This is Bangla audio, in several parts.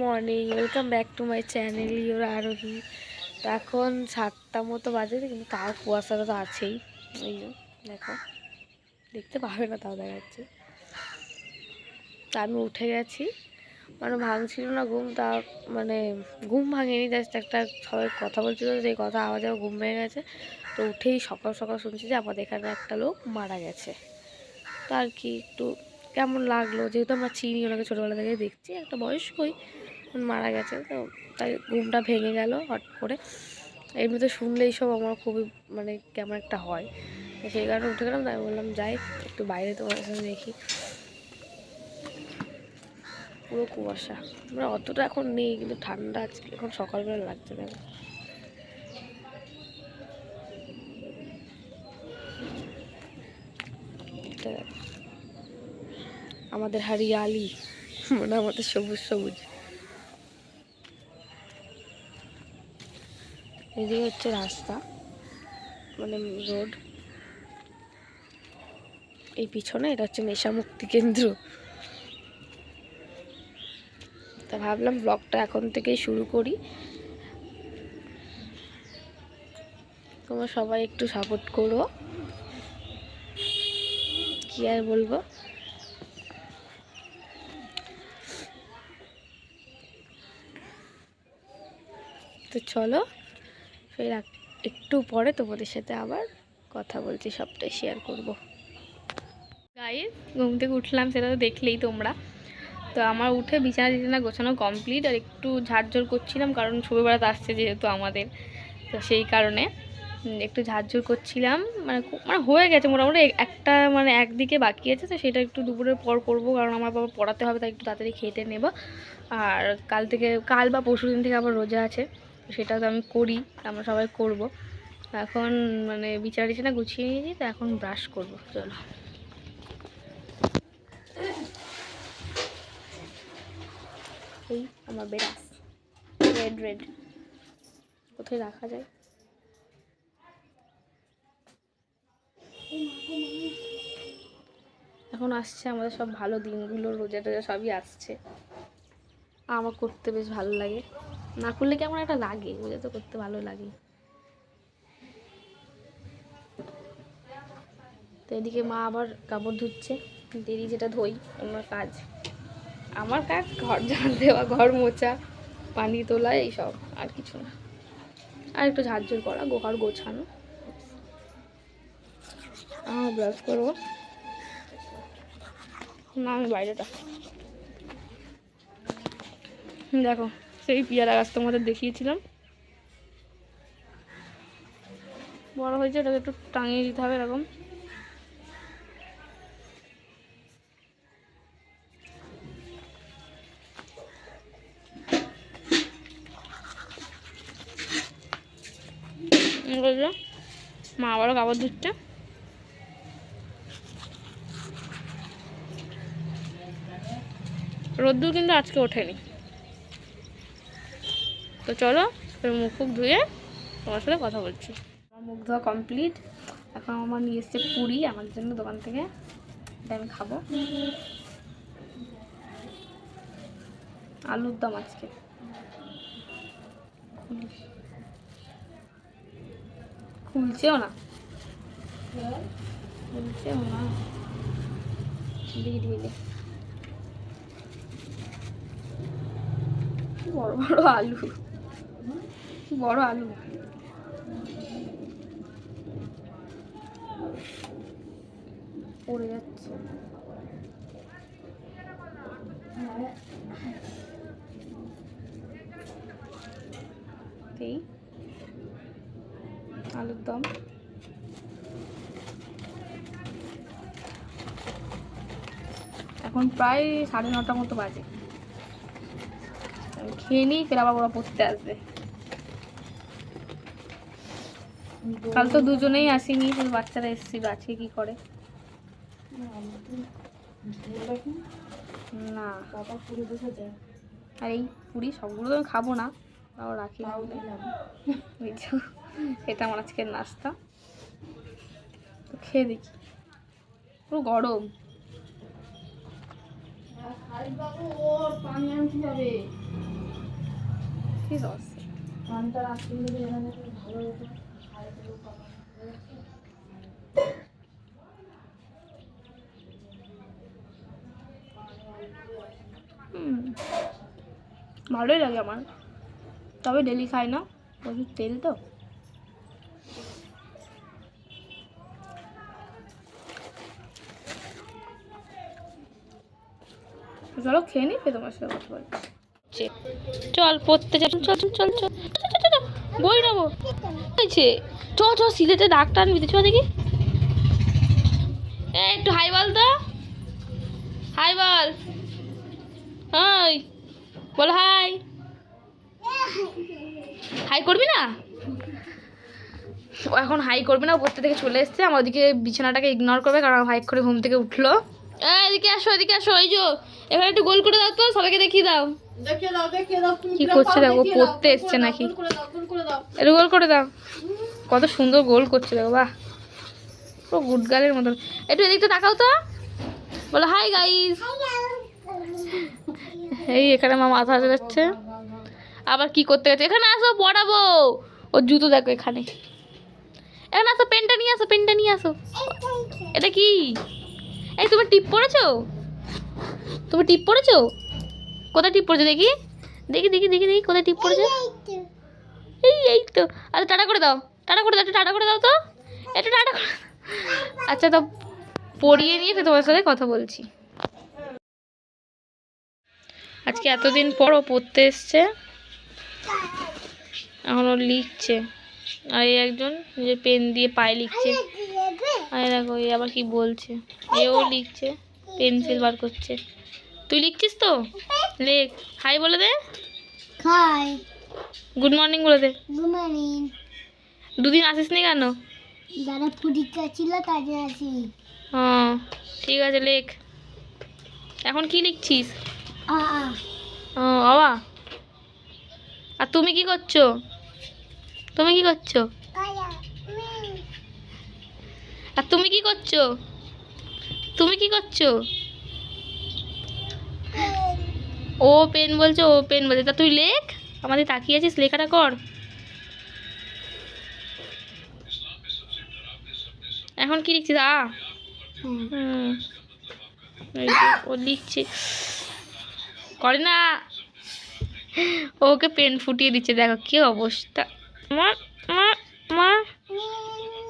Morning welcome back to my channel your Arohi তো এখন সাতটা মতো বাজে, কিন্তু তাও কুয়াশাটা তো আছেই। এই দেখো, দেখতে পাবে না তাও দেখা যাচ্ছে। তা আমি উঠে গেছি। মানে ভাঙছিল না ঘুম, তা মানে ঘুম ভাঙেনি জাস্ট একটা সবাই কথা বলছিল, যে কথা আওয়াজে আমার ঘুম ভেঙে গেছে। তো উঠেই সকাল সকাল শুনছি যে আমাদের এখানে একটা লোক মারা গেছে। তো আর কি, একটু কেমন লাগল? যেহেতু আমরা চিনি ওনাকে ছোটোবেলা থেকে দেখছি, একটা বয়স্কই মারা গেছে, তো তাই ঘুমটা ভেঙে গেল হট করে। এমনিতে শুনলেই সব আমার খুবই মানে কেমন একটা হয়। সেই কারণে উঠে গেলাম, তাই বললাম, যাই, একটু বাইরে তোমার সাথে দেখি। পুরো কুয়াশা। মানে অতটা এখন নেই, কিন্তু ঠান্ডা আজকে, এখন সকালবেলা লাগছে না আমাদের হারিয়ালি মানে আমাদের সবুজ সবুজ। এদিকে হচ্ছে রাস্তা মানে রোড। এই পিছনে এটা হচ্ছে নেশা মুক্তি কেন্দ্র। তা ভাবলাম ব্লগটা এখন থেকেই শুরু করি। তোমরা সবাই একটু সাপোর্ট করো। কি আর বলব? তো চলো, ফের একটু পরে তোমাদের সাথে আবার কথা বলছি, সবটাই শেয়ার করব। গাইস ঘুম থেকে উঠলাম, সেটা তো দেখলেই তোমরা। তো আমার উঠে বিছানা টিছানা গোছানো কমপ্লিট আর একটু ঝাড়ঝড় করছিলাম, কারণ ছবি বেড়াতে আসছে যেহেতু আমাদের। তো সেই কারণে একটু ঝাড়ঝড় করছিলাম। মানে মানে হয়ে গেছে, মোটামুটি একটা মানে একদিকে বাকি আছে, তো সেটা একটু দুপুরের পর করব, কারণ আমার বাবা পড়াতে হবে, তাই একটু তাড়াতাড়ি খেতে নেব। আর কাল থেকে কাল বা পরশু দিন থেকে আবার রোজা আছে। সেটা তো আমি করি, আমরা সবাই করব। এখন মানে বিচার বিছানা গুছিয়ে নিয়েছি, তো এখন ব্রাশ করব, চলো। এই আমার বেরাস রেড রেড কোথায় রাখা যায়? এখন আসছে আমাদের সব ভালো দিনগুলো রোজা টোজা সবই আসছে। আমার করতে বেশ ভালো লাগে। না করলে কেমন একটা লাগে? রোজা তো করতে ভালো লাগে। তো এদিকে মা আবার কাপড় ধুচ্ছে। দেরি যেটা ধুই, অন্য কাজ। আমার কাজ, ঘর ঝাড় দেওয়া, ঘর মোছা, পানি তোলা, এইসব, আর কিছু না। আর একটু ঝাড়ঝুড় করা ঘর গোছানো। আমার ব্রাশ করব। না, আমি বাইরেটা। দেখো সেই পেয়ারা গাছ তোমাদের দেখিয়েছিলাম। বড় হয়েছে ওটাকে একটু টাঙিয়ে দিতে হবে এরকম। মা আবারও কাপড় ধুচ্ছে রোদ্দুর কিন্তু আজকে ওঠেনি। তো চলো মুখ ফুক ধুয়ে তোমার সাথে কথা বলছি। আমার মুখ ধোয়া কমপ্লিট এখন আমার নিয়ে এসছে পুরি, আমার জন্য দোকান থেকে এটা আমি খাব। আলুর দম আজকে। খুলছেও না। খুলছেও না। দিয়ে বড় বড় আলু। বড় আলু। পড়ে যাচ্ছে। আলুর দম। এখন প্রায় সাড়ে নটা মতো বাজে। খেয়ে নিই ফের আবার ওরা পড়তে আসবে। কাল তো দুজনেই আসেনি, শুধু বাচ্চারা এসেছিল আজকে কি করে? না। আর এই পুরি সবগুলো তো আমি খাব না, তাও রাখি এটা আমার আজকের নাস্তা। তো খেয়ে দেখি। পুরো গরম। কি সমস্যা ফ্যানটা রাখতে ভালো হতো ভালোই লাগে আমার। তবে ডেলি খাই না, প্রচুর তেল তো। চলো খেয়ে নি ফের তোমার সাথে কথা বলছি। চল পড়তে চল চল চল চল। বই নেব। হয়েছে। চ চ, সিলেটে ডাক্তার আনবি চ, দেখি। একটু হাই বল তো। হাই বল। হাই বল হাই। হাই করবি না? ও এখন হাই করবে না পড়তে থেকে চলে এসছে। আমার ওদিকে বিছানাটাকে ইগনোর করবে কারণ হাইক করে ঘুম থেকে উঠল। এদিকে আসো এদিকে আসো এই যো এখানে একটু গোল করে দাও তো সবাইকে দেখিয়ে দাও। দেখিয়ে দাও দেখিয়ে দাও তুমি কি করছে দেখো, পড়তে এসছে নাকি? গোল করে দাও গোল করে দাও। একটু গোল করে দাও। কত সুন্দর গোল করছে দেখো বাহ। পুরো গুড গার্লের মতন। একটু এদিকটা তাকাও তো। বলো হাই গাইস এই এখানে মা মাথা যাচ্ছে। আবার কি করতে গেছে? এখানে আসো, পড়াবো। ওর জুতো দেখো এখানে। এখানে আসো, পেনটা নিয়ে আসো, পেনটা নিয়ে আসো। এটা কি? এই, তুমি টিপ পড়েছো? তুমি টিপ পড়েছো? কোথায় টিপ পড়েছো দেখি? দেখি দেখি দেখি দেখি, কোথায় টিপ পড়েছো? এই এই তো। আচ্ছা টাটা করে দাও। টাটা করে দাও, একটু টাটা করে দাও তো। একটু টাটা করে। আচ্ছা তো পড়িয়ে নিয়ে তোমার সাথে কথা বলছি। আজকে এতদিন পর ও পড়তে এসছে। এখন ও লিখছে। আর এই একজন যে পেন দিয়ে পায়ে লিখছে। আর দেখো এই আবার কি বলছে? এও লিখছে পেন্সিল বার করছে। তুই লিখছিস তো? লেখ। হাই বলে দে। হাই। গুড মর্নিং বলে দে। Good morning. দুদিন আসিস নি কেন? যারা পরীক্ষা ছিল তাদের আছি ও ঠিক আছে লেখ। এখন কি লিখছিস? ও বাবা। আর তুমি কি করছ? তুমি কি করছ? আর তুমি কি করছ? তুমি কি করছ? ও পেন বলছে ও পেন বলছে। তা তুই লেখ। আমাদের তাকিয়ে আছিস লেখাটা কর। এখন কি লিখছিস? আ। হুম। ও লিখছে। করে না। ওকে পেন ফুটিয়ে দিচ্ছে দেখো কি অবস্থা। মা মা মা।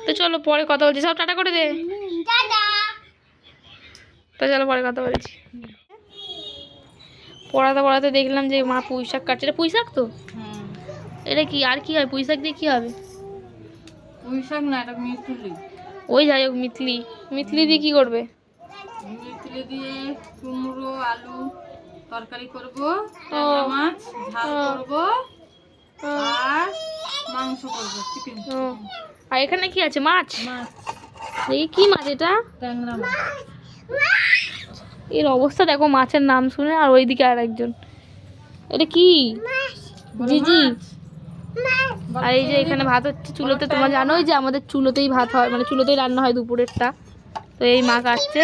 তো চলো পরে কথা বলছি। সব টাটা করে দে। তো চলো পরে কথা বলছি। পড়াতে পড়াতে দেখলাম যে মা পুঁই শাক কাটছে। এটা পুঁই শাক তো? এটা কি আর কি হয়? পুঁই শাক দিয়ে কি হবে? পুঁই শাক না এটা মিতুলি ওই যাই হোক মিথলি। মিথলি দিয়ে কি করবে? মিথলি দিয়ে কুমড়ো আলু। তরকারি করব। ট্যাংরা মাছ ঝাল। করব আর মাংস করব চিকেন আর এখানে কি আছে? মাছ? মাছ। এই কি মাছ এটা? ট্যাংরা মাছ। এর অবস্থা দেখো মাছের নাম শুনে আর ওইদিকে আর একজন এটা কি? জিজি। আর এই যে এখানে ভাত হচ্ছে চুলোতে তোমরা জানোই যে আমাদের চুলোতেই ভাত হয় মানে চুলোতেই রান্না হয় দুপুরেরটা। তো এই মা কাটছে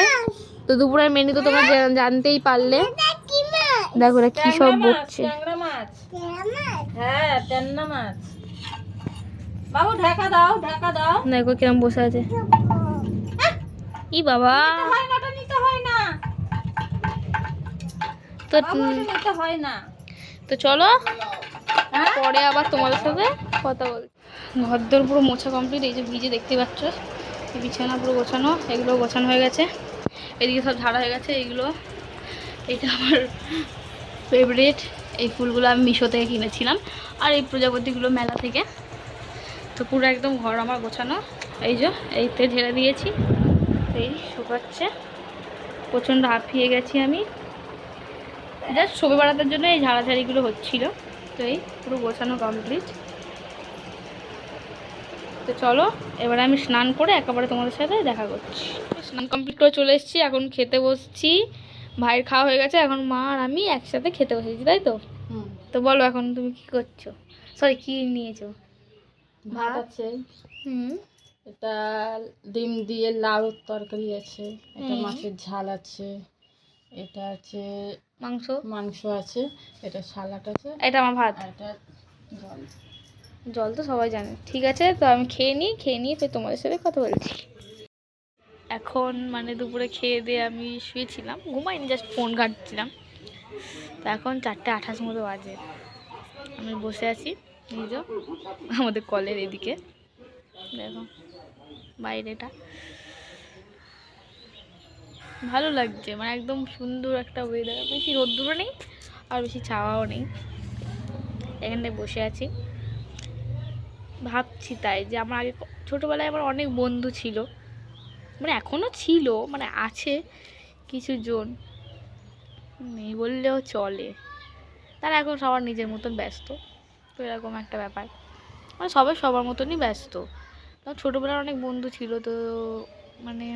তো দুপুরের মেনু তো তোমরা জানতেই পারলে। দেখো ওরা কি সব মাছ, বকছে। হ্যাঁ ট্যাংরা মাছ। বাবু দাও ঢাকা দাও। দেখো কিরম বসে আছে। ই বাবা। তো হয় তো চলো হ্যাঁ? পরে আবার তোমাদের সাথে কথা বল ঘরদোর পুরো মোছা কমপ্লিট এই যে ভিজে দেখতে পাচ্ছ। বিছানা পুরো গোছানো এগুলো গোছানো হয়ে গেছে। এদিকে সব ঝাড়া হয়ে গেছে এইগুলো। এটা আমার ফেভারিট এই ফুলগুলো আমি মিশো থেকে কিনেছিলাম আর এই প্রজাপতিগুলো মেলা থেকে। তো পুরো একদম ঘর আমার গোছানো। এই যে, এইতে ঢেলে দিয়েছি। এই শুকাচ্ছে। প্রচণ্ড হাঁপিয়ে গেছি আমি। জাস্ট ছবি বাড়ানোর জন্য এই ঝাড়াঝাড়িগুলো হচ্ছিল। তো এই পুরো গোছানো কমপ্লিট তো চলো, এবারে আমি স্নান করে একেবারে তোমাদের সাথে দেখা করছি। স্নান কমপ্লিট করে চলে এসেছি, এখন খেতে বসছি। ভাইয়ের খাওয়া হয়ে গেছে এখন মা আর আমি একসাথে খেতে বসেছি তাই তো? হুম। তো বলো এখন তুমি কি করছ? সরি কি নিয়েছো? ভাত? আছে। হুম। এটা ডিম দিয়ে লাউ তরকারি আছে এটা মাছের ঝাল আছে এটা আছে মাংস? মাংস আছে এটা সালাড আছে এটা আমার ভাত। আর এটা জল। জল তো সবাই জানে। ঠিক আছে তো আমি খেয়ে নিই খেয়ে নিয়ে ফের তোমাদের সাথে কথা বলছি। এখন মানে দুপুরে খেয়ে দিয়ে আমি শুয়েছিলাম, ঘুমাইনি জাস্ট ফোন ঘাঁটছিলাম। তো এখন চারটে আঠাশ মতো বাজে। আমি বসে আছি নিজ আমাদের কলের এদিকে। দেখো, বাইরেটা। ভালো লাগছে মানে একদম সুন্দর একটা ওয়েদার বেশি রোদ্দুরও নেই, আর বেশি ছাওয়াও নেই। এখানটায় বসে আছি। ভাবছি তাই যে আমার আগে ছোটোবেলায় আমার অনেক বন্ধু ছিল। মানে এখনও ছিল মানে আছে কিছু জন নেই বললেও চলে। তারা এখন সবার নিজের মতন ব্যস্ত, তো এরকম একটা ব্যাপার। মানে সবাই সবার মতনই ব্যস্ত। তো ছোটোবেলার অনেক বন্ধু ছিল, তো মানে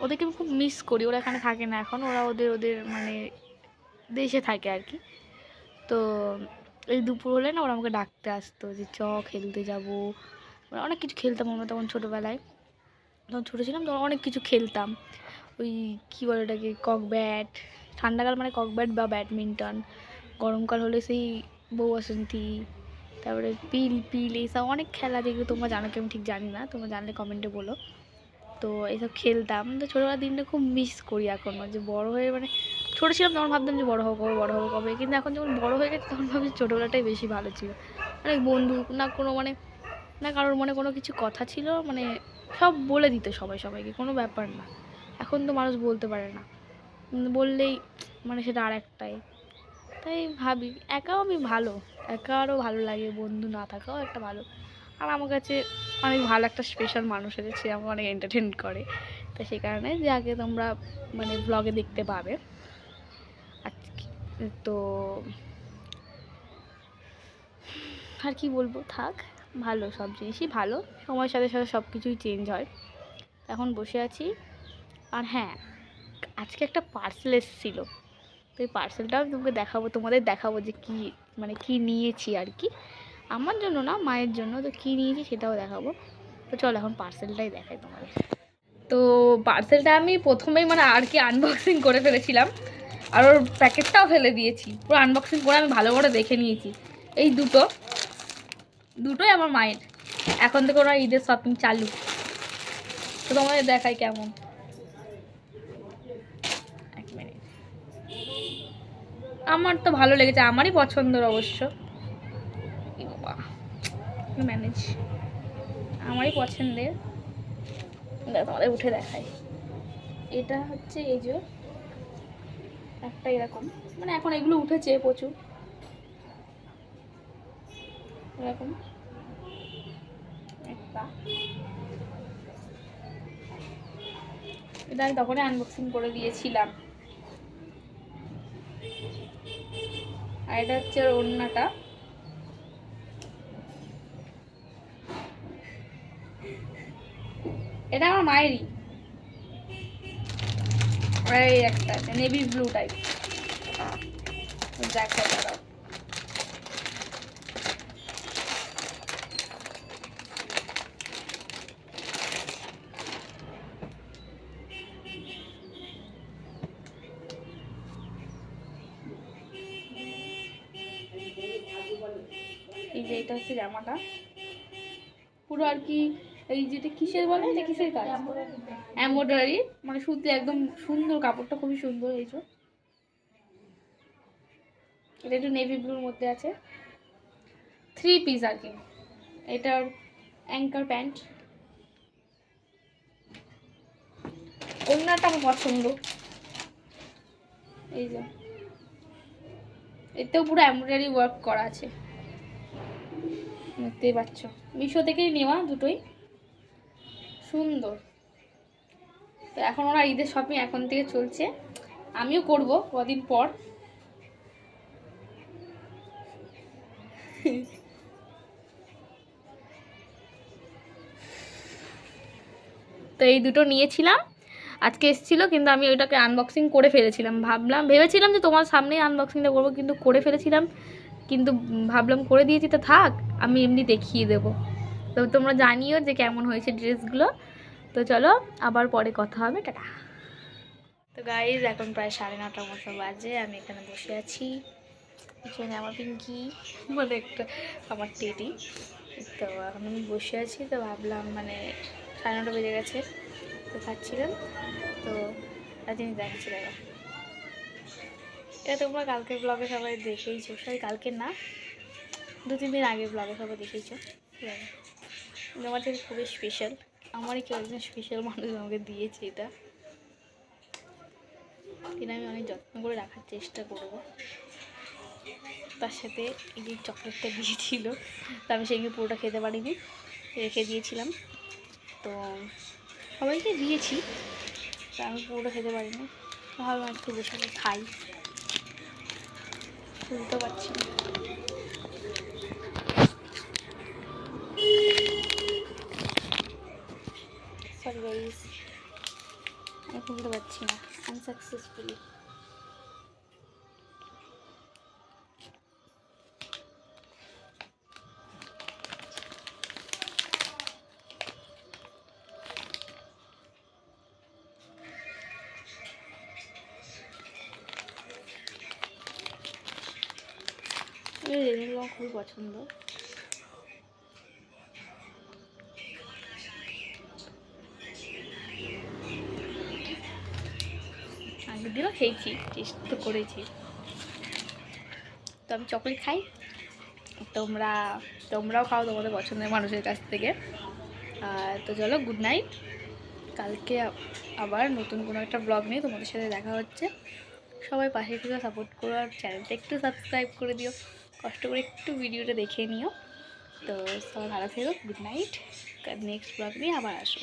ওদেরকে আমি খুব মিস করি। ওরা এখানে থাকে না এখন, ওরা ওদের ওদের মানে দেশে থাকে আর কি। তো এই দুপুর হলে না ওরা আমাকে ডাকতে আসতো যে, চ, খেলতে যাব। মানে অনেক কিছু খেলতাম আমরা তখন ছোটোবেলায়। তখন ছোটো ছিলাম, তখন অনেক কিছু খেলতাম। ওই কী বলে ওটাকে, কক ব্যাট। ঠান্ডাকাল মানে কক ব্যাট বা ব্যাডমিন্টন। গরমকাল হলে সেই বউ বসন্তী, তারপরে পিল পিল এইসব অনেক খেলা যেগুলো তোমরা জানো কি আমি ঠিক জানি না, তোমরা জানলে কমেন্টে বলো। তো এইসব খেলতাম। তো ছোটোবেলার দিনটা খুব মিস করি এখন, যে বড় হয়ে মানে ছোটো ছিলাম তখন ভাবতাম যে বড় হব কবে, বড় হব কবে। কিন্তু এখন যখন বড় হয়ে গেছে তখন ভাবছি ছোটোবেলাটাই বেশি ভালো ছিল। অনেক বন্ধু, না কোনো মানে না কারোর মনে কোনো কিছু কথা ছিল মানে সব বলে দিত সবাই সবাইকে, কোনো ব্যাপার না। এখন তো মানুষ বলতে পারে না। বললেই মানে সেটা আর একটাই তাই ভাবি, একাও আমি ভালো। একা আরও ভালো লাগে, বন্ধু না থাকাও একটা ভালো। আর আমার কাছে অনেক ভালো একটা স্পেশাল মানুষ আছে সে আমাকে অনেক এন্টারটেন করে। তো সেই কারণে যে আগে তোমরা মানে ব্লগে দেখতে পাবে। আজকে তো আর কি বলব, থাক। ভালো, সব জিনিসই ভালো। সময়ের সাথে সাথে সব কিছুই চেঞ্জ হয় এখন বসে আছি। আর হ্যাঁ আজকে একটা পার্সেল এসেছিল। তো এই পার্সেলটাও তোমাকে দেখাবো, তোমাদের দেখাবো যে কী মানে কী নিয়েছি আর কি। আমার জন্য না, মায়ের জন্য, তো কী নিয়েছি সেটাও দেখাবো। তো চলো এখন পার্সেলটাই দেখাই তোমাদের। তো পার্সেলটা আমি প্রথমেই মানে আর কি আনবক্সিং করে ফেলেছিলাম। আর ওর প্যাকেটটাও ফেলে দিয়েছি। পুরো আনবক্সিং করে আমি ভালো করে দেখে নিয়েছি। এই দুটো। দুটোই আমার মায়ের। এখন থেকে ওরা ঈদের শপিং চালু। তো তোমাদের দেখাই কেমন। এক আমার তো ভালো লেগেছে, আমারই পছন্দের অবশ্য। বাবা ম্যানেজ আমারই পছন্দের। তোমাদের উঠে দেখাই। এটা হচ্ছে এই যে, একটা এরকম। মানে এখন এগুলো উঠেছে প্রচুর। এরকম। এটা আমি তখনই আনবক্সিং করে দিয়েছিলাম। আর এটা হচ্ছে ওড়নাটা। এটা আমার মায়েরই। একটা, নেভি ব্লু টাইপ দেখা যে এটা হচ্ছে জামাটা। পুরো আর কি এই যেটা কিসের বলে? এটা কিসের কাজ? এমব্রয়ডারি মানে সুতি একদম সুন্দর, কাপড়টা খুবই সুন্দর এই যে। এটা একটু নেভি ব্লুর মধ্যে আছে। থ্রি পিস আর কি। এটার অ্যাঙ্কার প্যান্ট ওড়নাটা আমার পছন্দ। এই যে। এতেও পুরো এমব্রয়ডারি ওয়ার্ক করা আছে। দেখতেই পাচ্ছ। মিশো থেকেই নেওয়া দুটোই। সুন্দর। তো এখন ওরা ঈদের শপিং এখন থেকে চলছে। আমিও করব কদিন পর। তো এই দুটো নিয়েছিলাম। আজকে এসেছিল, কিন্তু আমি ওইটাকে আনবক্সিং করে ফেলেছিলাম। ভাবলাম, ভেবেছিলাম যে তোমার সামনেই আনবক্সিংটা করব, কিন্তু করে ফেলেছিলাম। কিন্তু ভাবলাম করে দিয়েছি, তো থাক, আমি এমনি দেখিয়ে দেবো। তো তোমরা জানিও যে কেমন হয়েছে ড্রেসগুলো। তো চলো, আবার পরে কথা হবে, টাটা। তো গাইজ এখন প্রায় সাড়ে নটার মতো বাজে, আমি এখানে বসে আছি। এখানে আমার পিঙ্কি মানে একটা, আমার টেডি। তো এখন আমি বসে আছি, তো ভাবলাম মানে সাড়ে নটা বেজে গেছে, তো খাচ্ছিলাম। তো তার জিনিস দেখাচ্ছি দেখো এটা তোমরা কালকে ব্লগে সবাই দেখেইছো। সবাই কালকে না। দু, তিন দিন আগে ব্লগে সবাই দেখেইছো। আমার থেকে খুবই স্পেশাল আমারই কেউ একজন স্পেশাল মানুষ আমাকে দিয়েছে এটা। এটা আমি অনেক যত্ন করে রাখার চেষ্টা করব। তার সাথে এই যে চকলেটটা দিয়েছিল, তা আমি সেগুলো পুরোটা খেতে পারিনি, রেখে দিয়েছিলাম। তো সবাইকে দিয়েছি, তা আমি পুরোটা খেতে পারিনি। ভাবলাম একটু বসে খাই। তুলতে পারছি না। সরি আমি শুনতে পারছি না আনসাকসেসফুলি পছন্দ? আগের দিনও খেয়েছি চেষ্টা তো করেছি। তো আমি চকলেট খাই। তোমরা, তোমরাও খাও তোমাদের পছন্দের মানুষের কাছ থেকে। আর তো চলো গুড নাইট কালকে আবার নতুন কোনো একটা ব্লগ নিয়ে তোমাদের সাথে দেখা হচ্ছে। সবাই পাশে থেকে সাপোর্ট করো আর চ্যানেলটা একটু সাবস্ক্রাইব করে দিও। কষ্ট করে একটু ভিডিওটা দেখে নিও। তো সবাই ভালো থেকো গুড নাইট নেক্সট ব্লগ নিয়ে আবার আসব।